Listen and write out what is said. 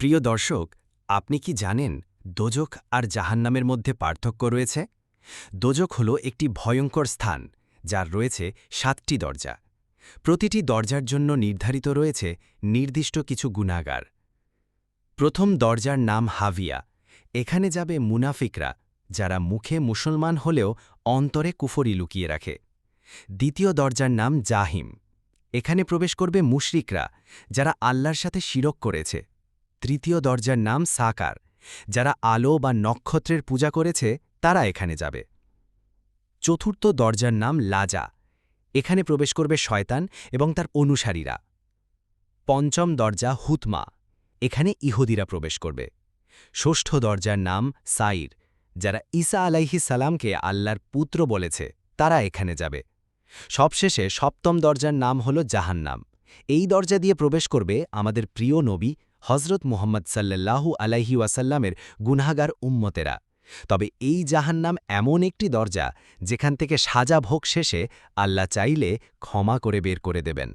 প্রিয় দর্শক, আপনি কি জানেন দোজক আর জাহান্নামের মধ্যে পার্থক্য রয়েছে? দোজক হল একটি ভয়ঙ্কর স্থান, যার রয়েছে সাতটি দরজা। প্রতিটি দরজার জন্য নির্ধারিত রয়েছে নির্দিষ্ট কিছু গুণাগার। প্রথম দরজার নাম হাভিয়া। এখানে যাবে মুনাফিকরা, যারা মুখে মুসলমান হলেও অন্তরে কুফরি লুকিয়ে রাখে। দ্বিতীয় দরজার নাম জাহিম। এখানে প্রবেশ করবে মুশরিকরা, যারা আল্লাহর সাথে শিরক করেছে। তৃতীয় দরজার নাম সাকার। যারা আলো বা নক্ষত্রের পূজা করেছে, তারা এখানে যাবে। চতুর্থ দরজার নাম লাজা। এখানে প্রবেশ করবে শয়তান এবং তার অনুসারীরা। পঞ্চম দরজা হুতমা। এখানে ইহুদিরা প্রবেশ করবে। ষষ্ঠ দরজার নাম সাইর। যারা ঈসা আলাইহি সালামকে আল্লাহর পুত্র বলেছে, তারা এখানে যাবে। সবশেষে সপ্তম দরজার নাম হল জাহান্নাম। এই দরজা দিয়ে প্রবেশ করবে আমাদের প্রিয় নবী হজরত মোহাম্মদ সাল্লাল্লাহু আলাইহি ওয়াসাল্লামের গুনাগার উম্মতেরা। তবে এই জাহান্নাম এমন একটি দরজা, যেখান থেকে সাজা ভোগ শেষে আল্লাহ চাইলে ক্ষমা করে বের করে দেবেন।